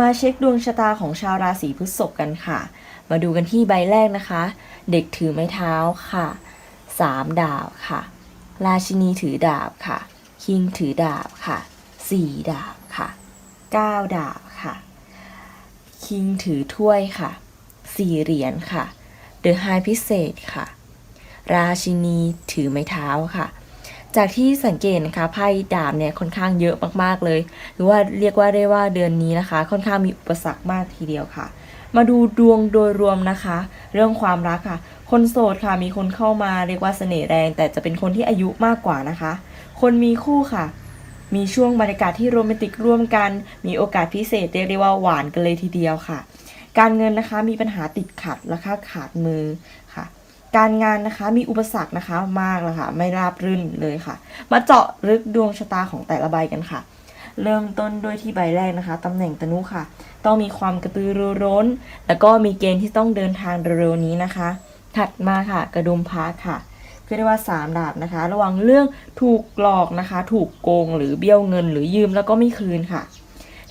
มาเช็คดวงชะตาของชาวราศีพฤษภกันค่ะ มาดูกันที่ใบแรกนะคะ เด็กถือไม้เท้าค่ะสามดาบค่ะ ราชินีถือดาบค่ะ คิงถือดาบค่ะสี่ดาบค่ะเก้าดาบค่ะ คิงถือถ้วยค่ะสี่เหรียญค่ะ เดอะไฮพิเศษค่ะ ราชินีถือไม้เท้าค่ะ จากที่สังเกตนะคะไพ่ดาบเนี่ยค่อนข้างเยอะมากๆเลย หรือว่าเรียกว่าได้ว่าเดือนนี้นะคะ ค่อนข้างมีอุปสรรคมากทีเดียวค่ะ มาดูดวงโดยรวมนะคะ เรื่องความรักค่ะ คนโสดค่ะมีคนเข้ามาเรียกว่าเสน่ห์แรง แต่จะเป็นคนที่อายุมากกว่านะคะ คนมีคู่ค่ะ มีช่วงบรรยากาศที่โรแมนติกร่วมกัน มีโอกาสพิเศษเรียกได้ว่าหวานกันเลยทีเดียวค่ะการเงินนะคะมีปัญหาติดขัดราคาขาดมือ การงานนะคะมีอุปสรรคนะคะมากเลยค่ะไม่ราบรื่นเลยค่ะ มาเจาะลึกดวงชะตาของแต่ละใบกันค่ะ เริ่มต้นด้วยที่ใบแรกนะคะตำแหน่งตนุค่ะ ต้องมีความกระตือรือร้น แล้วก็มีเกณฑ์ที่ต้องเดินทางเร็วๆนี้นะคะ ถัดมาค่ะ กระดุมพาค่ะคือได้ว่าสามดาบนะคะ ระวังเรื่องถูกหลอกนะคะ ถูกโกงหรือเบี้ยวเงินหรือยืมแล้วก็ไม่คืนค่ะ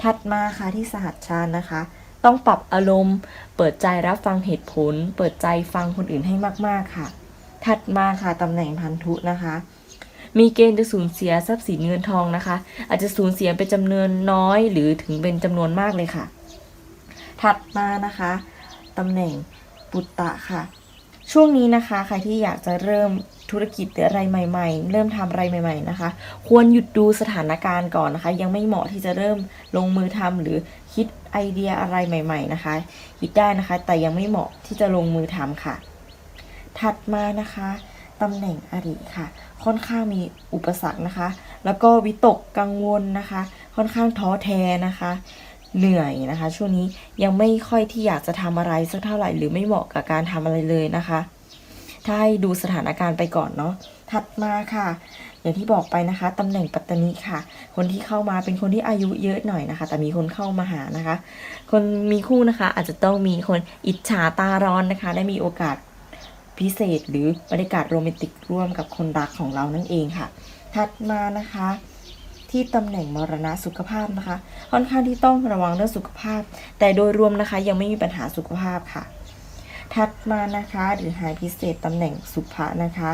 ถัดมาค่ะที่สหัสชานนะคะ ต้องปรับอารมณ์ เปิดใจรับฟังเหตุผล เปิดใจฟังคนอื่นให้มากๆค่ะ ถัดมาค่ะตำแหน่งพันธุนะคะ มีเกณฑ์จะสูญเสียทรัพย์สินเงินทองนะคะ อาจจะสูญเสียเป็นจำนวนน้อยหรือถึงเป็นจำนวนมากเลยค่ะ ถัดมานะคะตำแหน่งปุตตะค่ะ ช่วงนี้นะคะ ใครที่อยากจะเริ่มธุรกิจหรืออะไรใหม่ ๆ เริ่มทำอะไรใหม่ ๆนะคะ ควรหยุดดูสถานการณ์ก่อนนะคะ ยังไม่เหมาะที่จะเริ่มลงมือทำหรือคิดไอเดียอะไรใหม่ ๆ นะคะ คิดได้นะคะ แต่ยังไม่เหมาะที่จะลงมือทำค่ะ ถัดมานะคะตำแหน่งอริค่ะ ค่อนข้างมีอุปสรรคนะคะ แล้วก็วิตกกังวลนะคะ ค่อนข้างท้อแท้นะคะ เหนื่อยนะคะ ช่วงนี้ยังไม่ค่อยที่อยากจะทำอะไรสักเท่าไหร่ หรือไม่เหมาะกับการทำอะไรเลยนะคะ ถ้าให้ดูสถานการณ์ไปก่อนเนาะถัดมาค่ะ อย่างที่บอกไปนะคะตำแหน่งปัตตานีค่ะ คนที่เข้ามาเป็นคนที่อายุเยอะหน่อยนะคะ แต่มีคนเข้ามาหานะคะ คนมีคู่นะคะอาจจะต้องมีคนอิจฉาตาร้อนนะคะ ได้มีโอกาสพิเศษหรือบรรยากาศโรแมนติกร่วมกับคนรักของเรานั่นเองค่ะ ถัดมานะคะ ที่ตำแหน่งมรณะสุขภาพนะคะ ค่อนข้างที่ต้องระวังเรื่องสุขภาพ แต่โดยรวมนะคะยังไม่มีปัญหาสุขภาพค่ะ ถัดมานะคะหรือหายพิเศษตำแหน่งสุภะนะคะ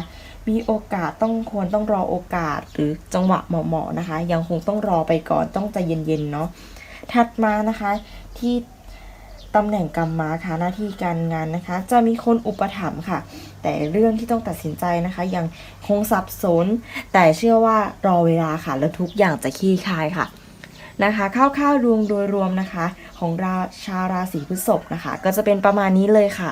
มีโอกาสต้องควรต้องรอโอกาสหรือจังหวะเหมาะๆนะคะ ยังคงต้องรอไปก่อนต้องใจเย็นๆเนาะถัดมานะคะที่ ตำแหน่งกรรมาค่ะหน้าที่การงานนะคะ จะมีคนอุปถัมภ์ค่ะ แต่เรื่องที่ต้องตัดสินใจนะคะ ยังคงสับสน แต่เชื่อว่ารอเวลาค่ะ แล้วทุกอย่างจะคลี่คลายค่ะนะคะคร่าวๆดวงโดยรวมนะคะ ของราชาวราศีพฤษภนะคะ ก็จะเป็นประมาณนี้เลยค่ะ